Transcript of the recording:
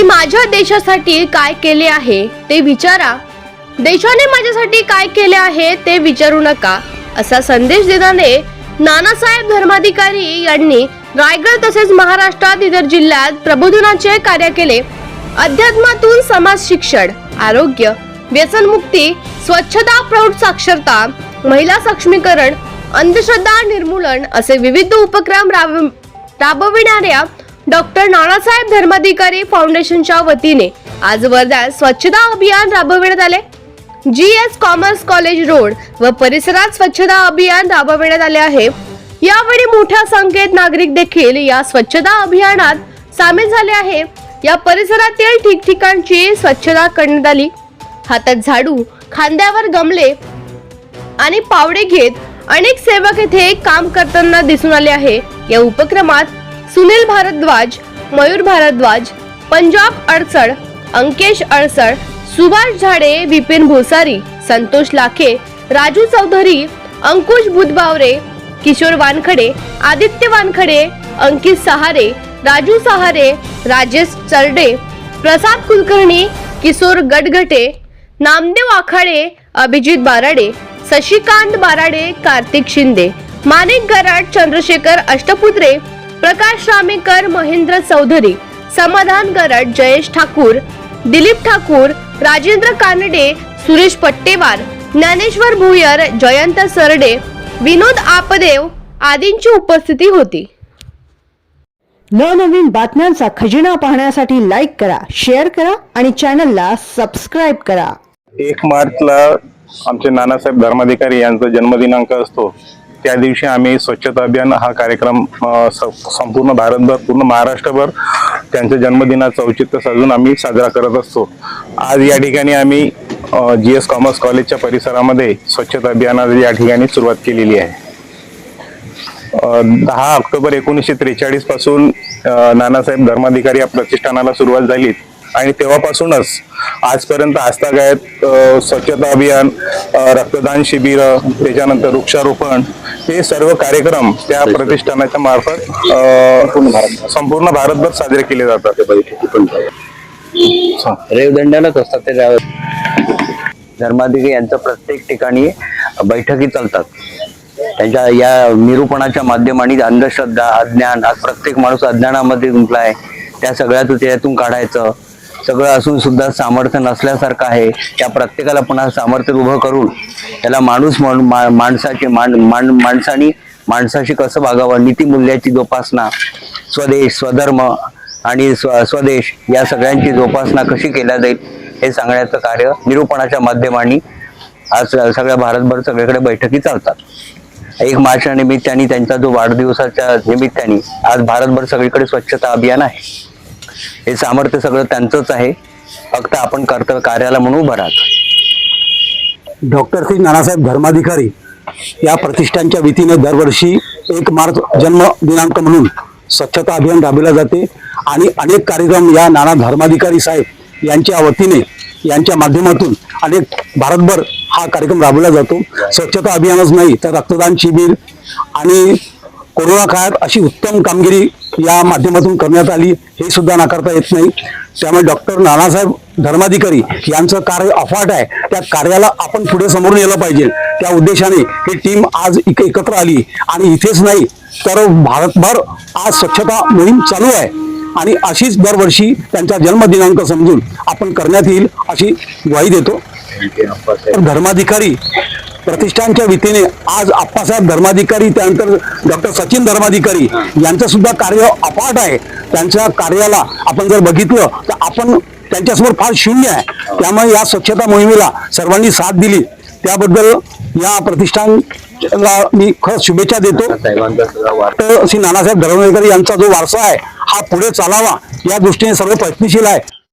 मी माझ्या देशासाठी काय केले आहे ते विचारा. देशाने माझ्यासाठी काय केले आहे ते विचारू नका असा संदेश देताने नानासाहेब धर्माधिकारी यांनी रायगड तसेच महाराष्ट्रात इतर जिल्ह्यात प्रबोधनाचे कार्य केले. अध्यात्मातून समाज शिक्षण आरोग्य व्यसनमुक्ती स्वच्छता प्रौढ साक्षरता महिला सक्षमीकरण अंधश्रद्धा निर्मूलन असे विविध उपक्रम राब राबविणाऱ्या डॉक्टर नानासाहेब धर्माधिकारी फाउंडेशनच्या वतीने आज वर्ध्यात स्वच्छता अभियान राबविण्यात आले. G S commerce college road व परिसरात स्वच्छता अभियान राबविण्यात आले आहे. यावेळी मोठ्या संख्येत नागरिक देखील या स्वच्छता अभियानात सामील झाले आहे. या परिसरातील ठिकठिकाणची स्वच्छता करण्यात आली. हातात झाडू खांद्यावर गमले आणि पावडे घेत अनेक सेवक येथे काम करताना दिसून आले आहे. या उपक्रमात सुनील भारद्वाज मयूर भारद्वाज पंजाब अडसड अंकेश अडसड सुभाष झाडे विपिन भोसारी संतोष लाखे राजू चौधरी अंकुश बुधबावरे किशोर वानखडे आदित्य वानखडे अंकित सहारे राजू सहारे राजेश चरडे प्रसाद कुलकर्णी किशोर गडगटे नामदेव आखाडे अभिजित बाराडे शशिकांत बाराडे कार्तिक शिंदे माणिक गराड चंद्रशेखर अष्टपुत्रे प्रकाश रामेकर महेंद्र चौधरी समाधान गरड जयेश ठाकूर दिलीप ठाकूर राजेंद्र कानडे सुरेश पट्टेवार ज्ञानेश्वर भुयर जयंत सरडे विनोद आपदेव आदींची उपस्थिती होती. नवनवीन बातम्यांचा खजिना पाहण्यासाठी लाईक करा शेअर करा आणि चॅनलला सबस्क्राईब करा. एक मार्चला आमचे नानासाहेब धर्माधिकारी यांचा जन्मदिनांक असतो. त्या दिवशी आम्ही स्वच्छता अभियान हा कार्यक्रम संपूर्ण भारतभर पूर्ण महाराष्ट्रभर त्यांच्या जन्मदिनाचं औचित्य साधून आम्ही साजरा करत असतो. आज या ठिकाणी आम्ही जी एस कॉमर्स कॉलेजच्या परिसरामध्ये स्वच्छता अभियानाची या ठिकाणी सुरुवात केलेली आहे. दहा ऑक्टोबर एकोणीसशे त्रेचाळीसपासून नानासाहेब धर्माधिकारी या प्रतिष्ठानाला सुरुवात झाली. आणि तेव्हापासूनच आजपर्यंत आजतागायत अ, स्वच्छता अभियान रक्तदान शिबिर त्याच्यानंतर वृक्षारोपण हे सर्व कार्यक्रम त्या प्रतिष्ठानाच्या मार्फत संपूर्ण भारतभर. साजरे केले जातात. रेवदंडानच असतात ते रेव- धर्माधिकारी यांचं प्रत्येक ठिकाणी बैठकी चालतात. त्यांच्या या निरूपणाच्या माध्यमाने अंधश्रद्धा अज्ञान आज प्रत्येक माणूस अज्ञानामध्ये गुंतला आहे. त्या सगळ्यातून त्यातून काढायचं. सगळं असून सुद्धा सामर्थ्य नसल्यासारखं आहे. त्या प्रत्येकाला पुन्हा सामर्थ्य उभं करून त्याला माणूस म्हणून मा- माणसाचे मान मान माणसानी माणसाशी कसं वागावं नीतिमूल्याची जोपासना स्वदेश स्वधर्म आणि स्व स्वदेश या सगळ्यांची जोपासना कशी केल्या जाईल हे सांगण्याचं कार्य निरूपणाच्या माध्यमाने आज सगळ्या भारतभर सगळीकडे बैठकी चालतात. एक मार्चच्या निमित्ताने त्यांचा जो वाढदिवसाच्या निमित्ताने आज भारतभर सगळीकडे स्वच्छता अभियान आहे. हे सामर्थ्य सगळं त्यांचंच आहे. फक्त आपण कर्तव्य कार्याला म्हणून उभं राहतो डॉक्टर श्री नानासाहेब धर्माधिकारी या प्रतिष्ठानच्या वतीने दरवर्षी एक मार्च जन्म दिनांक म्हणून स्वच्छता अभियान राबविला जाते आणि अनेक कार्यक्रम या नाना धर्माधिकारी साहेब यांच्या वतीने यांच्या माध्यमातून अनेक भारतभर हा कार्यक्रम राबवला जातो. स्वच्छता अभियानच नाही तर रक्तदान शिबिर आणि कोरोना काळात अशी उत्तम कामगिरी या माध्यमातून करण्यात आली हे सुद्धा नाकारता येत नाही. त्यामुळे डॉक्टर नानासाहेब धर्माधिकारी यांचं कार्य अफाट आहे. त्या कार्याला आपण पुढे समोरून यायला पाहिजे. त्या उद्देशाने ही टीम आज इक एकत्र आली आणि इथेच नाही तर भारतभर आज स्वच्छता मोहीम चालू आहे. आणि अशीच दरवर्षी त्यांचा जन्मदिनांक समजून आपण करण्यात येईल अशी ग्वाही देतो. तर धर्माधिकारी प्रतिष्ठानच्या वतीने आज आप्पासाहेब धर्माधिकारी त्यानंतर डॉक्टर सचिन धर्माधिकारी यांचं सुद्धा कार्य अपाट आहे. त्यांच्या कार्याला आपण जर बघितलं तर आपण त्यांच्यासमोर फार शून्य आहे. त्यामुळे या स्वच्छता मोहिमेला सर्वांनी साथ दिली. त्याबद्दल या प्रतिष्ठानला मी खरंच शुभेच्छा देतो. श्री नानासाहेब धर्माधिकारी यांचा जो वारसा आहे हा पुढे चालावा या दृष्टीने सर्व प्रयत्नशील आहे.